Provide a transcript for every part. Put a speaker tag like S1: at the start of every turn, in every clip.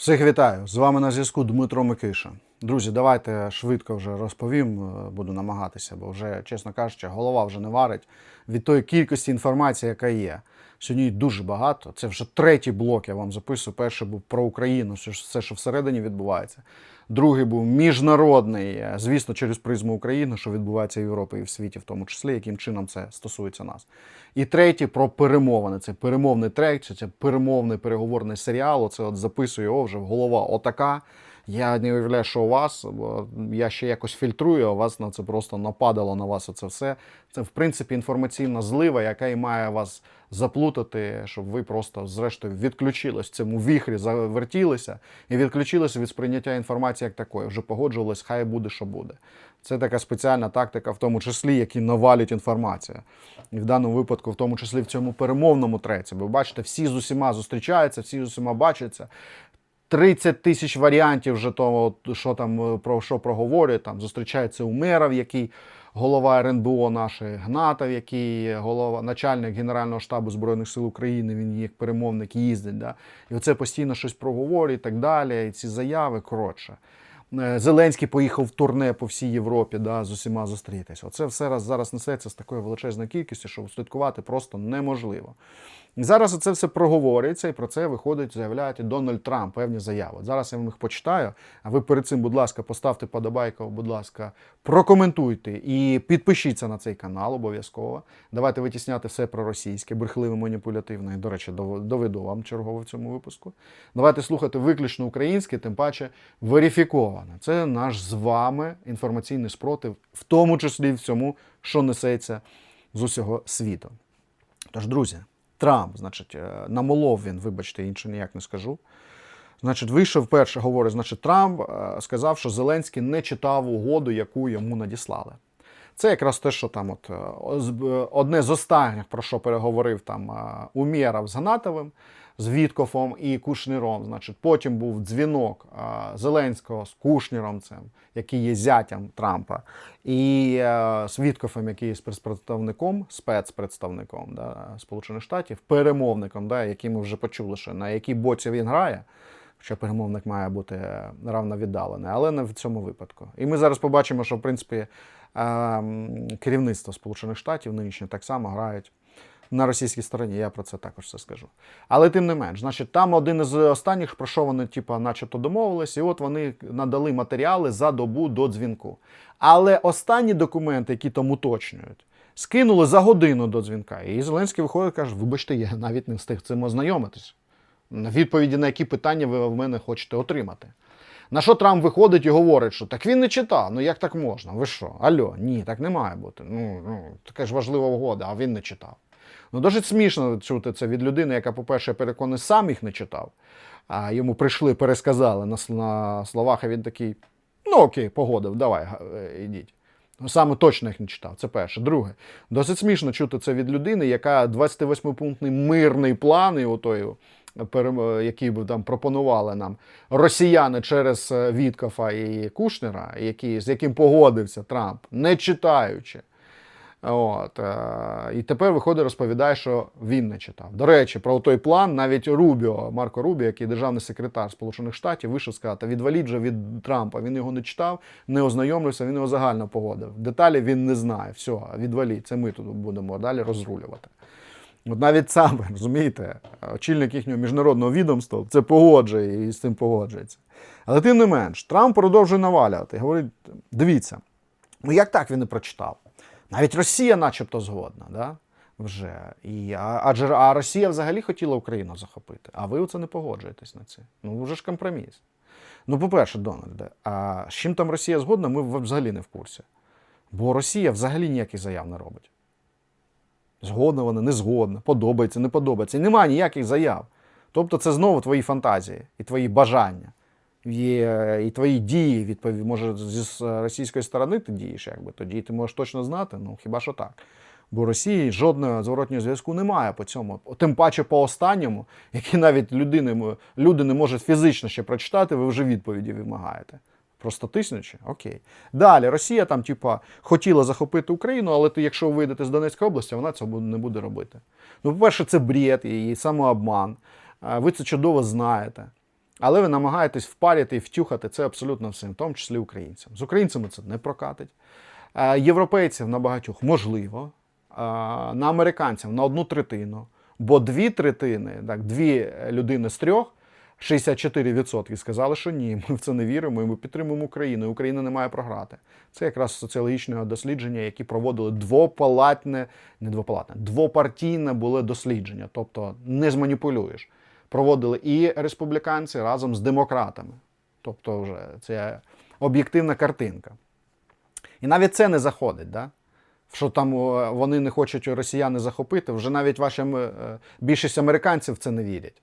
S1: Всіх вітаю! З вами на зв'язку Дмитро Микиша. Друзі, давайте швидко вже розповім, е, буду намагатися, бо вже, чесно кажучи, голова вже не варить від тої кількості інформації, яка є. Сьогодні дуже багато. Це вже третій блок, я вам записую. Перший був про Україну, все, все, що всередині відбувається. Другий був міжнародний, е, звісно, через призму України, що відбувається в Європі і в світі, в тому числі, яким чином це стосується нас. І третій про перемовини. Це перемовний трек, це перемовний переговорний серіал. Оце от записую його вже голова отака. Я не уявляю, що у вас, бо я ще якось фільтрую, а у вас на це просто нападало на вас оце все. Це, в принципі, інформаційна злива, яка і має вас заплутати, щоб ви просто, зрештою, відключились в цьому віхрі, завертілися і відключилися від сприйняття інформації як такої. Вже погоджувались, хай буде, що буде. Це така спеціальна тактика, в тому числі, які навалять інформація. І в даному випадку, в тому числі в цьому перемовному треці. Ви бачите, всі з усіма зустрічаються, всі з усіма бачаться. 30 тисяч варіантів вже того, що там е, про що проговорюють. Там зустрічається Умеров, який голова РНБО нашої, Гнатов, який голова, начальник Генерального штабу Збройних сил України, він як перемовник їздить. Да? І оце постійно щось проговорює і так далі. І ці заяви коротше. Е, Зеленський поїхав в турне по всій Європі, да, з усіма зустрітися. Оце все раз зараз несеться з такою величезною кількістю, що слідкувати просто неможливо. Зараз це все проговорюється, і про це виходить, заявляє і Дональд Трамп певні заяви. Зараз я вам їх почитаю. А ви перед цим, будь ласка, поставте подобайку, будь ласка, прокоментуйте і підпишіться на цей канал обов'язково. Давайте витісняти все про російське, брехливе, маніпулятивне. До речі, дов- доведу вам чергово в цьому випуску. Давайте слухати виключно українське, тим паче верифіковане. Це наш з вами інформаційний спротив, в тому числі в цьому, що несеться з усього світу. Тож, друзі, Трамп, значить, е, намолов він, вибачте, інше ніяк не скажу. Значить, вийшов перше, говорить, значить, Трамп е, сказав, що Зеленський не читав угоду, яку йому надіслали. Це якраз те, що там, от е, одне з останніх, про що переговорив там Умєров з Гнатовим, з Віткофом і Кушніром. Значить, потім був дзвінок Зеленського з Кушніром, який є зятям Трампа, і е, з Віткофом, який є спецпредставником, спецпредставником да, Сполучених Штатів, перемовником, да, який ми вже почули, що на якій боці він грає. Хоча перемовник має бути е, равновіддалений, але не в цьому випадку. І ми зараз побачимо, що в принципі ем, керівництво Сполучених Штатів нинішнє так само грають на російській стороні. Я про це також все скажу. Але тим не менш, значить, там один із останніх, про що вони, типа, начебто домовились, і от вони надали матеріали за добу до дзвінку. Але останні документи, які там уточнюють, скинули за годину до дзвінка. І Зеленський виходить і каже: вибачте, я навіть не встиг цим ознайомитись. Відповіді на які питання ви в мене хочете отримати. На що Трамп виходить і говорить, що так він не читав. Ну як так можна? Ви що? Альо, ні, так не має бути. Ну, ну така ж важлива угода, а він не читав. Ну, досить смішно чути це від людини, яка, по-перше, переконаний, сам їх не читав. А йому прийшли, пересказали на, на словах, а він такий: ну окей, погодив, давай, е, ідіть. Ну, Саме точно їх не читав. Це перше. Друге, досить смішно чути це від людини, яка 28-пунктний мирний план, і отой, перем- який би там пропонували нам росіяни через е, Віткофа і Кушнера, які, з яким погодився Трамп, не читаючи. От, е, і тепер виходить, розповідає, що він не читав. До речі, про той план навіть Рубіо, Марко Рубіо, який державний секретар Сполучених Штатів, вийшов сказати, відваліть вже від Трампа. Він його не читав, не ознайомився, він його загально погодив. Деталі він не знає. Все, відваліть. Це ми тут будемо далі розрулювати. От навіть сам, розумієте, очільник їхнього міжнародного відомства це погоджує і з цим погоджується. Але тим не менш, Трамп продовжує навалювати. Говорить: дивіться, ну як так він не прочитав? Навіть Росія, начебто, згодна, да? вже. І, а, адже а Росія взагалі хотіла Україну захопити, а ви оце не погоджуєтесь на це. Ну, вже ж компроміс. Ну, по-перше, Дональде, а з чим там Росія згодна, ми взагалі не в курсі. Бо Росія взагалі ніяких заяв не робить. Згодна вона, не згодна, подобається, не подобається. І немає ніяких заяв. Тобто це знову твої фантазії і твої бажання. І, е, і твої дії, відповідь, може, зі російської сторони ти дієш, якби тоді ти можеш точно знати, ну хіба що так. Бо Росії жодного зворотнього зв'язку немає по цьому. Тим паче по останньому, який навіть людини, люди не можуть фізично ще прочитати, ви вже відповіді вимагаєте. Просто тиснучи? Окей. Далі Росія там, типа, хотіла захопити Україну, але ти, якщо вийдете з Донецької області, вона цього не буде робити. Ну, по-перше, це бред і самообман. Ви це чудово знаєте. Але ви намагаєтесь впарити і втюхати це абсолютно всім, в тому числі українцям. З українцями це не прокатить. Е, Європейців на багатьох можливо, е, на американців на одну третину, бо дві третини, так, дві людини з трьох, 64% сказали, що ні, ми в це не віримо, і ми підтримуємо Україну, і Україна не має програти. Це якраз соціологічне дослідження, які проводили двопалатне, не двопалатне, двопартійне були дослідження, тобто не зманіпулюєш. Проводили і республіканці разом з демократами. Тобто, вже це об'єктивна картинка. І навіть це не заходить, да? що там вони не хочуть росіяни захопити, вже навіть ваші е, більшість американців в це не вірять.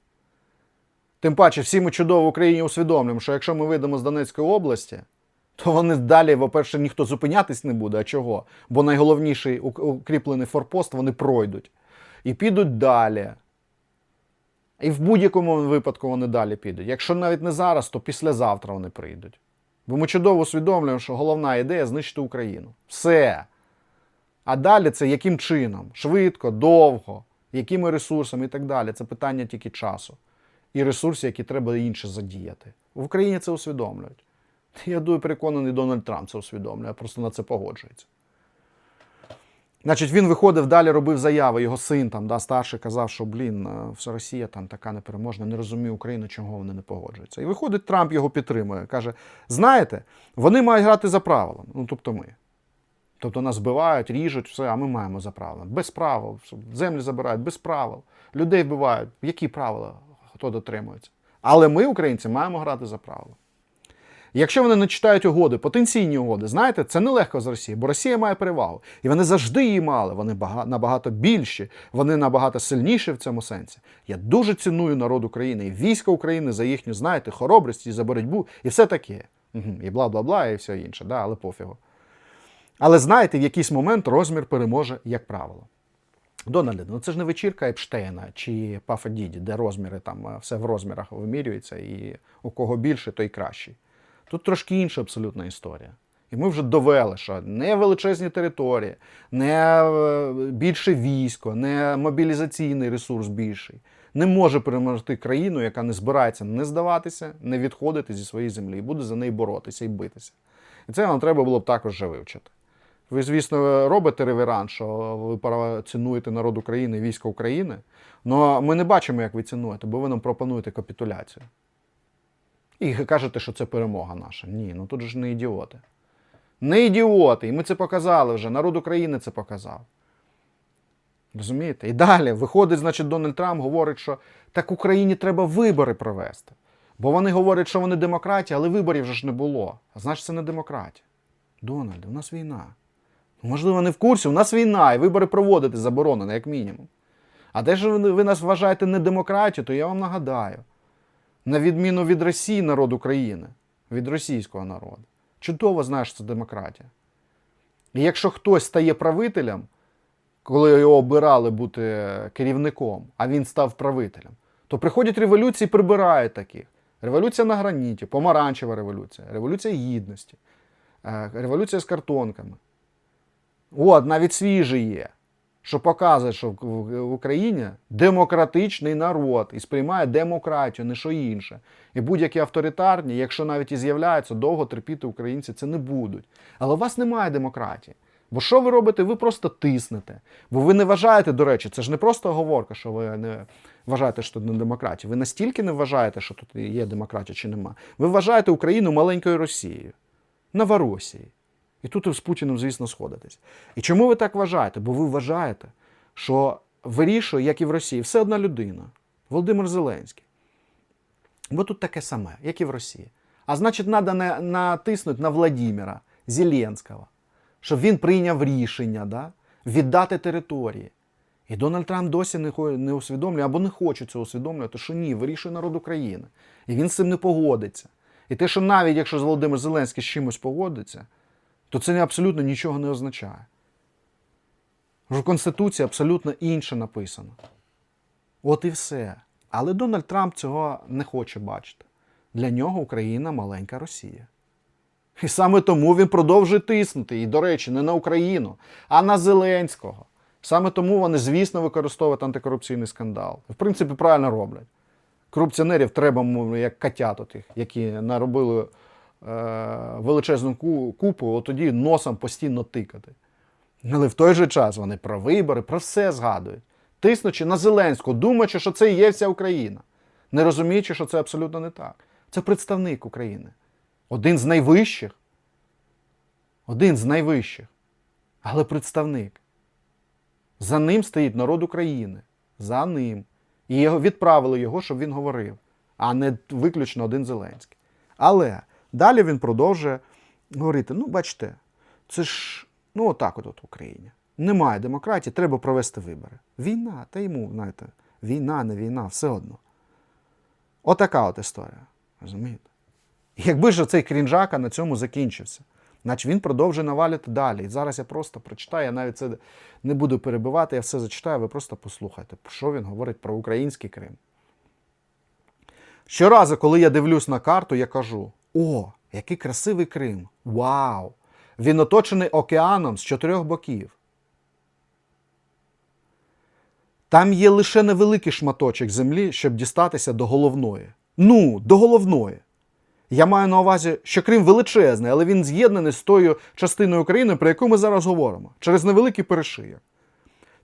S1: Тим паче, всі ми чудово в Україні усвідомлюємо, що якщо ми вийдемо з Донецької області, то вони далі, по-перше, ніхто зупинятись не буде. А чого? Бо найголовніший укріплений форпост вони пройдуть. І підуть далі. І в будь-якому випадку вони далі підуть. Якщо навіть не зараз, то післязавтра вони прийдуть. Бо ми чудово усвідомлюємо, що головна ідея знищити Україну. Все. А далі це яким чином? Швидко, довго, якими ресурсами і так далі. Це питання тільки часу. І ресурсів, які треба інше задіяти. В Україні це усвідомлюють. Я думаю, переконаний, Дональд Трамп це усвідомлює, просто на це погоджується. Значить, він виходив далі, робив заяви. Його син там, да, старший казав, що блін, е, вся Росія там така непереможна, не розуміє Україну, чого вони не погоджуються. І виходить, Трамп його підтримує. Каже: знаєте, вони мають грати за правилами. Ну, тобто ми. Тобто нас вбивають, ріжуть, все, а ми маємо за правилами. Без правил. Землі забирають, без правил. Людей вбивають. Які правила? Хто дотримується? Але ми, українці, маємо грати за правила. Якщо вони не читають угоди, потенційні угоди, знаєте, це нелегко з Росії, бо Росія має перевагу. І вони завжди її мали. Вони набагато більші, вони набагато сильніші в цьому сенсі. Я дуже ціную народ України і військо України за їхню, знаєте, хоробрість і за боротьбу, і все таке. Угу. І бла бла бла, і все інше, да, але пофігу. Але знаєте, в якийсь момент розмір переможе, як правило. Дональде, ну це ж не вечірка Епштейна чи Пафа Діді, де розміри там е, все в розмірах вимірюється, і у кого більше, той кращий. Тут трошки інша абсолютна історія. І ми вже довели, що не величезні території, не е, більше військо, не мобілізаційний ресурс більший не може переможти країну, яка не збирається не здаватися, не відходити зі своєї землі і буде за неї боротися і битися. І це нам треба було б також вже вивчити. Ви, звісно, робите реверанс, що ви цінуєте народ України військо України, але ми не бачимо, як ви цінуєте, бо ви нам пропонуєте капітуляцію. І кажете, що це перемога наша. Ні, ну тут ж не ідіоти. Не ідіоти. І ми це показали вже. Народ України це показав. Розумієте? І далі виходить, значить, Дональд Трамп говорить, що так Україні треба вибори провести. Бо вони говорять, що вони демократія, але виборів вже ж не було. А значить, це не демократія. Дональд, у нас війна. Ну, Можливо, не в курсі, у нас війна, і вибори проводити заборонено, як мінімум. А те, що ви нас вважаєте не демократією, то я вам нагадаю. На відміну від Росії, народ України, від російського народу. Чудово знаєш, це демократія. І якщо хтось стає правителем, коли його обирали бути керівником, а він став правителем, то приходять революції і прибирають таких. Революція на граніті, помаранчева революція, революція гідності, е, революція з картонками. От, навіть свіжий є, що показує, що в- Україні демократичний народ і сприймає демократію, не що інше. І будь-які авторитарні, якщо навіть і з'являються, довго терпіти українці це не будуть. Але у вас немає демократії. Бо що ви робите? Ви просто тиснете. Бо ви не вважаєте, до речі, це ж не просто оговорка, що ви не вважаєте, що тут не демократія. Ви настільки не вважаєте, що тут є демократія чи нема. Ви вважаєте Україну маленькою Росією, Новоросією. І тут з Путіним, звісно, сходитесь. І чому ви так вважаєте? Бо ви вважаєте, що вирішує, як і в Росії, все одна людина Володимир Зеленський. Бо тут таке саме, як і в Росії. А значить, треба натиснути на Владимира Зеленського, щоб він прийняв рішення да, віддати території. І Дональд Трамп досі не, не усвідомлює або не хоче цього усвідомлювати, що ні, вирішує народ України. І він з цим не погодиться. І те, що навіть якщо Володимир Зеленський з чимось погодиться, то це абсолютно нічого не означає. В Конституції абсолютно інше написано. От і все. Але Дональд Трамп цього не хоче бачити. Для нього Україна маленька Росія. І саме тому він продовжує тиснути. І, до речі, не на Україну, а на Зеленського. Саме тому вони, звісно, використовують антикорупційний скандал. В принципі, правильно роблять. Корупціонерів треба як котят які наробили величезну купу, тоді носом постійно тикати. Але в той же час вони про вибори, про все згадують. Тиснучи на Зеленського, думаючи, що це і є вся Україна. Не розуміючи, що це абсолютно не так. Це представник України. Один з найвищих. Один з найвищих. Але представник. За ним стоїть народ України. За ним. І його відправили його, щоб він говорив, а не виключно один Зеленський. Але далі він продовжує говорити: ну, бачите, це ж ну отак от, от в Україні. Немає демократії, треба провести вибори. Війна, та йому, знаєте, війна, не війна, все одно. Отака от історія. Розумієте? Якби ж цей крінжака на цьому закінчився, значить він продовжує навалювати далі. І зараз я просто прочитаю, я навіть це не буду перебивати, я все зачитаю, ви просто послухайте, що він говорить про український Крим. Щоразу, коли я дивлюсь на карту, я кажу: о, який красивий Крим! Вау! Він оточений океаном з чотирьох боків. Там є лише невеликий шматочок землі, щоб дістатися до головної. Ну, до головної. Я маю на увазі, що Крим величезний, але він з'єднаний з тою частиною України, про яку ми зараз говоримо, через невеликий перешийок.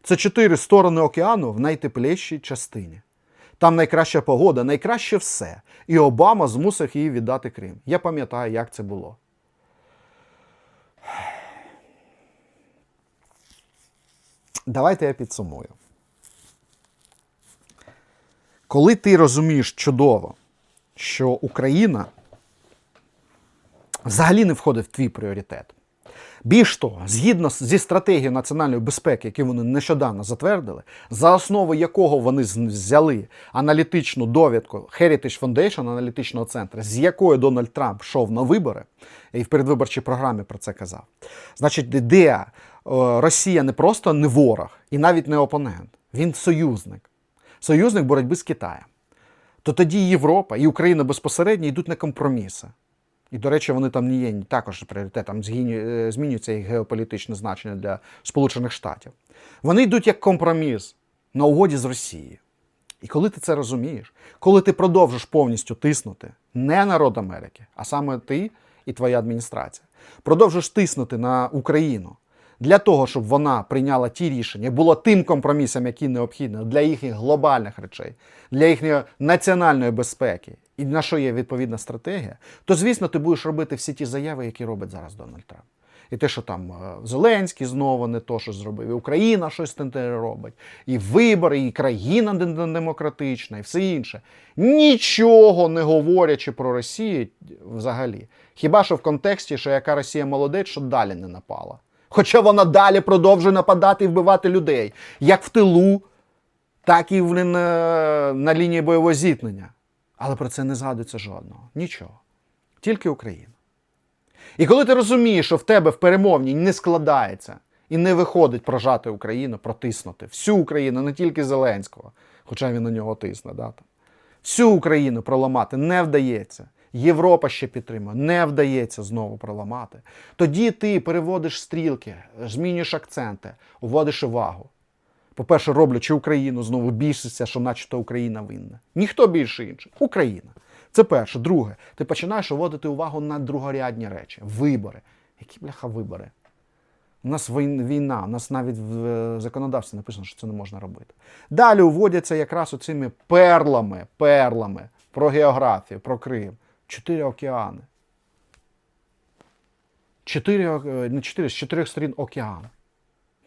S1: Це чотири сторони океану в найтеплішій частині. Там найкраща погода, найкраще все. І Обама змусив її віддати Крим. Я пам'ятаю, як це було. Давайте я підсумую. Коли ти розумієш чудово, що Україна взагалі не входить в твій пріоритет. Більш того, згідно зі стратегією національної безпеки, яку вони нещодавно затвердили, за основу якого вони взяли аналітичну довідку Heritage Foundation, аналітичного центру, з якою Дональд Трамп йшов на вибори, і в передвиборчій програмі про це казав. Значить, де е, Росія не просто не ворог і навіть не опонент, він союзник. Союзник боротьби з Китаєм. То тоді Європа і Україна безпосередньо йдуть на компроміси. І, до речі, вони там не є також пріоритетом, е, змінюється їх геополітичне значення для Сполучених Штатів. Вони йдуть як компроміс на угоді з Росією. І коли ти це розумієш, коли ти продовжиш повністю тиснути не народ Америки, а саме ти і твоя адміністрація, продовжиш тиснути на Україну для того, щоб вона прийняла ті рішення, було тим компромісом, який необхідний для їхніх глобальних речей, для їхньої національної безпеки, і на що є відповідна стратегія, то звісно ти будеш робити всі ті заяви, які робить зараз Дональд Трамп. І те, що там е, Зеленський знову не то, що зробив, і Україна щось не робить, і вибори, і країна демократична, і все інше. Нічого не говорячи про Росію взагалі. Хіба що в контексті, що яка Росія молодець, що далі не напала. Хоча вона далі продовжує нападати і вбивати людей, як в тилу, так і на, на лінії бойового зіткнення. Але про це не згадується жодного. Нічого. Тільки Україна. І коли ти розумієш, що в тебе в перемовні не складається і не виходить прожати Україну, протиснути всю Україну, не тільки Зеленського, хоча він на нього тисне, да, там. всю Україну проламати не вдається. Європа ще підтримує, не вдається знову проламати. Тоді ти переводиш стрілки, змінюєш акценти, вводиш увагу. По-перше, роблячи Україну знову більшість, що начебто Україна винна. Ніхто більше інший. Україна. Це перше. Друге, ти починаєш вводити увагу на другорядні речі. Вибори. Які бляха вибори? У нас війна, у нас навіть в е, законодавстві написано, що це не можна робити. Далі уводяться якраз оцими перлами, перлами про географію, про Крим. Чотири океани. Чотири, е, не чотири, з чотирьох сторін океан.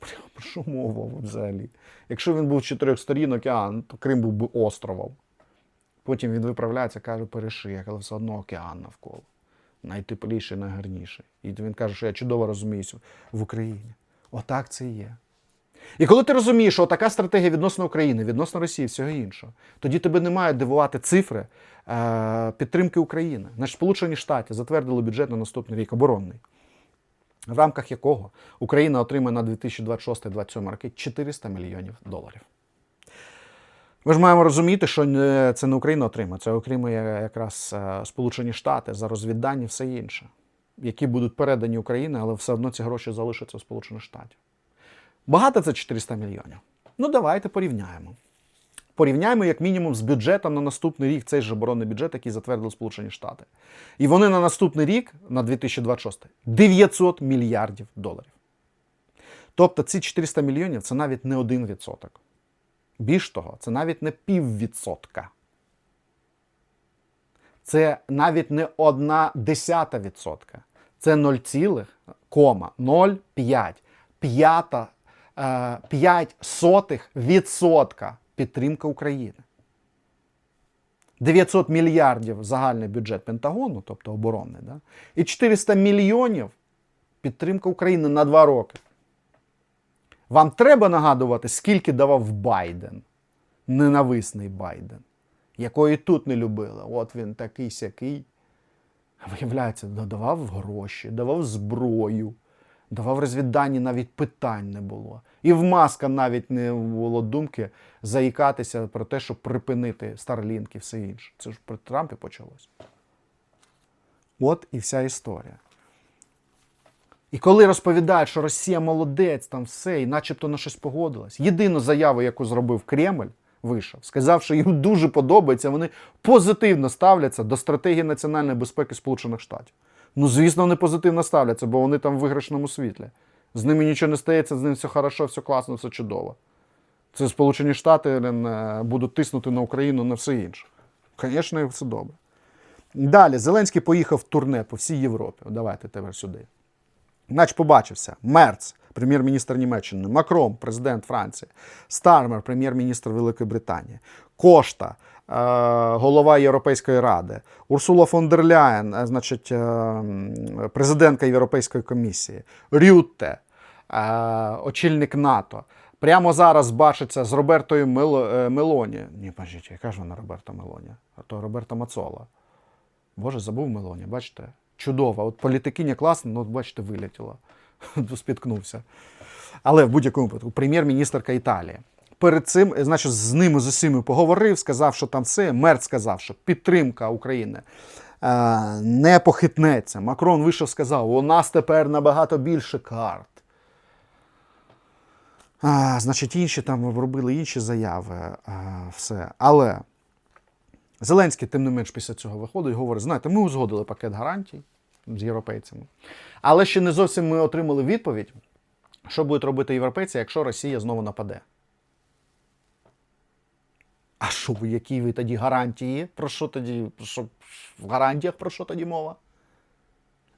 S1: Бля, Про що мова взагалі? Якщо він був чотирьох сторін океан, то Крим був би островом. Потім він виправляється, каже, перешияк, але все одно океан навколо. Найтепліший, найгарніший. І він каже, що я чудово розуміюся в Україні. Отак це і є. І коли ти розумієш, що така стратегія відносно України, відносно Росії, всього іншого, тоді тебе не мають дивувати цифри е, підтримки України. Значить, Сполучені Штати затвердили бюджет на наступний рік оборонний, в рамках якого Україна отримає на 2026-2027 роки 400 мільйонів доларів. Ми ж маємо розуміти, що це не Україна отримає, це отримує якраз е, Сполучені Штати за розвіддані і все інше, які будуть передані Україні, але все одно ці гроші залишаться у Сполучених Штатів. Багато це 400 мільйонів. Ну, давайте порівняємо. Порівняємо як мінімум з бюджетом на наступний рік, цей же оборонний бюджет, який затвердили Сполучені Штати. І вони на наступний рік, на 2026, 900 мільярдів доларів. Тобто ці 400 мільйонів це навіть не один відсоток. Більш того, це навіть не піввідсотка. Це навіть не одна десята відсотка. Це 0,05. П'ята, е, 5 сотих відсотка підтримка України. 900 мільярдів загальний бюджет Пентагону, тобто оборонний, да? і 400 мільйонів підтримка України на 2 роки. Вам треба нагадувати, скільки давав Байден, ненависний Байден, якої тут не любили. От він такий сякий. Виявляється, давав гроші, давав зброю, давав розвіддані, навіть питань не було. І в Маска навіть не було думки заїкатися про те, щоб припинити Старлінк і все інше. Це ж при Трампі почалось. От і вся історія. І коли розповідають, що Росія молодець, там все, і начебто на щось погодилась. Єдину заяву, яку зробив Кремль, вийшов, сказав, що їм дуже подобається, вони позитивно ставляться до стратегії національної безпеки Сполучених Штатів. Ну, звісно, вони позитивно ставляться, бо вони там в виграшному світлі. З ними нічого не стається, з ним все хорошо, все класно, все чудово. Це Сполучені Штати е, будуть тиснути на Україну на все інше. Звісно, все добре. Далі, Зеленський поїхав в турне по всій Європі. Давайте тепер сюди. Наче побачився. Мерц, прем'єр-міністр Німеччини, Макрон, президент Франції, Стармер, прем'єр-міністр Великої Британії, Кошта, е, голова Європейської ради, Урсула фон дер Ляєн, е, значить, е, президентка Європейської комісії, Рютте, очільник НАТО. Прямо зараз бачиться з Робертою Мел... Мелоні. Ні, бачите, яка ж вона Роберта Мелоні? А то Роберта Мацола. Боже, забув Мелоні, бачите? Чудова. От політикиня класна, ну от бачите, вилетіла. Спіткнувся. Але в будь-якому випадку, прем'єр-міністрка Італії. Перед цим, е, значить, з ними з усіми поговорив, сказав, що там все. Мерц сказав, що підтримка України е, не похитнеться. Макрон вийшов, сказав, у нас тепер набагато більше карт. А, значить, інші там робили інші заяви. А, все. Але Зеленський, тим не менш, після цього виходить і говорить: знаєте, ми узгодили пакет гарантій з європейцями. Але ще не зовсім ми отримали відповідь, що будуть робити європейці, якщо Росія знову нападе. А що ви, які ви тоді гарантії? Про що тоді? Що, в гарантіях про що тоді мова?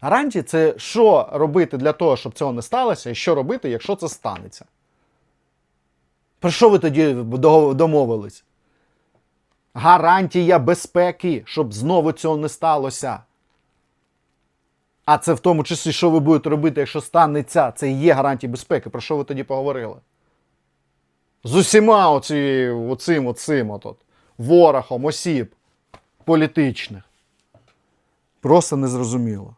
S1: Гарантії це що робити для того, щоб цього не сталося, і що робити, якщо це станеться. Про що ви тоді домовились? Гарантія безпеки, щоб знову цього не сталося. А це в тому числі, що ви будете робити, якщо станеться, це і є гарантії безпеки. Про що ви тоді поговорили? З усіма оці, оцим, оцим от, ворогом осіб політичних. Просто незрозуміло.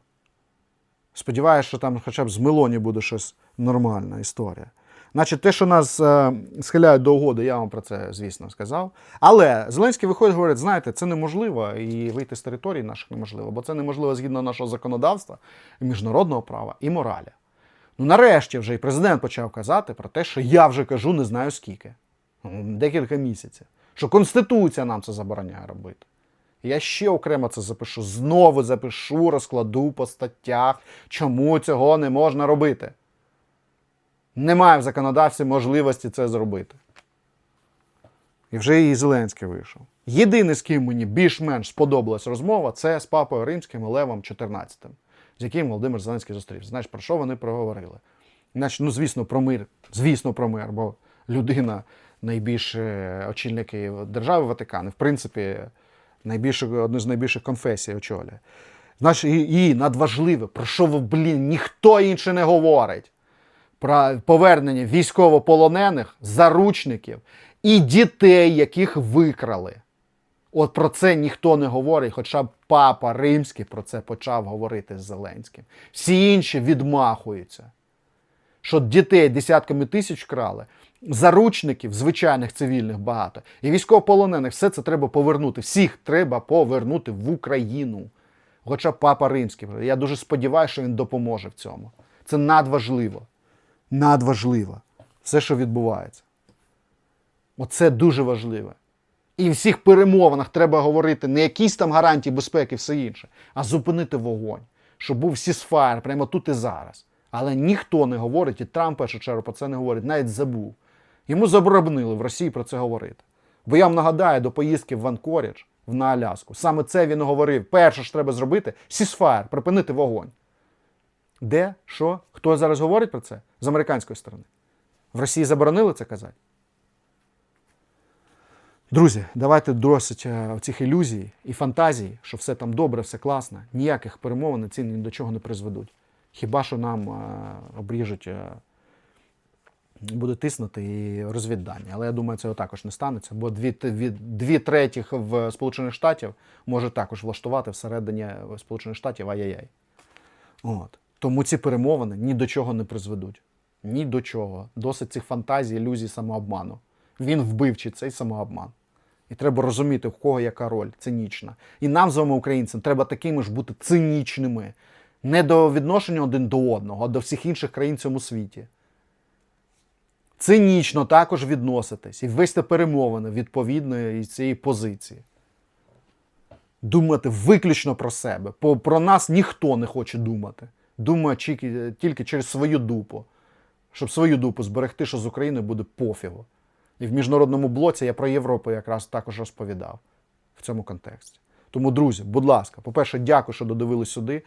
S1: Сподіваюся, що там хоча б з Мелоні буде щось нормальна історія. Значить, те, що нас е, схиляють до угоди, я вам про це, звісно, сказав. Але Зеленський виходить говорить, знаєте, це неможливо, і вийти з території наших неможливо, бо це неможливо згідно нашого законодавства, міжнародного права і моралі. Ну, нарешті вже і президент почав казати про те, що я вже кажу, не знаю скільки. Ну, Декілька місяців. Що Конституція нам це забороняє робити. Я ще окремо це запишу. Знову запишу, розкладу по статтях, чому цього не можна робити. Немає в законодавстві можливості це зробити. І вже і Зеленський вийшов. Єдиний, з ким мені більш-менш сподобалась розмова, це з папою римським Левом XIV, з яким Володимир Зеленський зустрівся. Знаєш, про що вони проговорили? Значить, ну, звісно, про мир. Звісно, про мир, бо людина найбільш е, очільники держави Ватикан, і, в принципі, найбільше, одну з найбільших конфесій очолює. Значить, і, і надважливе, про що, ви, блін, ніхто інше не говорить повернення військовополонених, заручників і дітей, яких викрали. От про це ніхто не говорить, хоча б папа римський про це почав говорити з Зеленським. Всі інші відмахуються. Що дітей десятками тисяч крали, заручників, звичайних цивільних багато, і військовополонених, все це треба повернути. Всіх треба повернути в Україну. Хоча папа римський. Я дуже сподіваюся, що він допоможе в цьому. Це надважливо надважливо. Все, що відбувається. Оце дуже важливо. І в всіх перемовинах треба говорити не якісь там гарантії безпеки, все інше, а зупинити вогонь, щоб був сісфайр прямо тут і зараз. Але ніхто не говорить, і Трамп першу чергу про це не говорить, навіть забув. Йому заборонили в Росії про це говорити. Бо я вам нагадаю, до поїздки в Ванкорідж в на Аляску, саме це він говорив. Перше, що треба зробити, сісфайр, припинити вогонь. Де? Що? Хто зараз говорить про це? З американської сторони. В Росії заборонили це казати? Друзі, давайте досить е, цих ілюзій і фантазій, що все там добре, все класно. Ніяких перемовин ці ні до чого не призведуть. Хіба що нам е, обріжуть, е, буде тиснути і розвіддання. Але я думаю, цього також не станеться, бо дві, дві, дві третіх в Сполучених Штатів може також влаштувати всередині Сполучених Штатів ай-яй-яй. От. Тому ці перемовини ні до чого не призведуть. Ні до чого. Досить цих фантазій, ілюзій, самообману. Він вбивчий цей самообман. І треба розуміти, в кого яка роль цинічна. І нам з вами, українцям, треба такими ж бути цинічними. Не до відношення один до одного, а до всіх інших країн в цьому світі. Цинічно також відноситись і вести перемовини відповідно із цієї позиції. Думати виключно про себе. Про нас ніхто не хоче думати. Думає тільки, через свою дупу. Щоб свою дупу зберегти, що з Україною буде пофігу. І в міжнародному блоці я про Європу якраз також розповідав в цьому контексті. Тому, друзі, будь ласка, по-перше, дякую, що додивились сюди.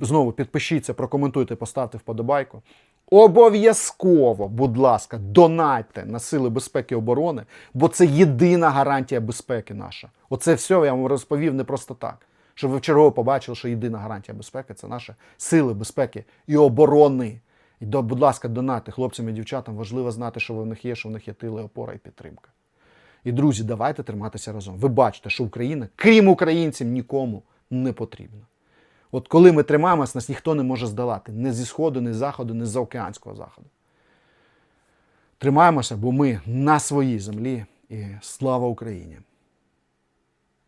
S1: Знову підпишіться, прокоментуйте, поставте вподобайку. Обов'язково, будь ласка, донатьте на Сили безпеки і оборони, бо це єдина гарантія безпеки наша. Оце все я вам розповів не просто так. Щоб ви вчергово побачили, що єдина гарантія безпеки це наші сили безпеки і оборони. І, будь ласка, донати хлопцям і дівчатам важливо знати, що в них є, що в них є тили, опора і підтримка. І друзі, давайте триматися разом. Ви бачите, що Україна, крім українців, нікому не потрібна. От коли ми тримаємось, нас ніхто не може здолати. Не зі сходу, не з заходу, не з заокеанського заходу. Тримаємося, бо ми на своїй землі. І слава Україні!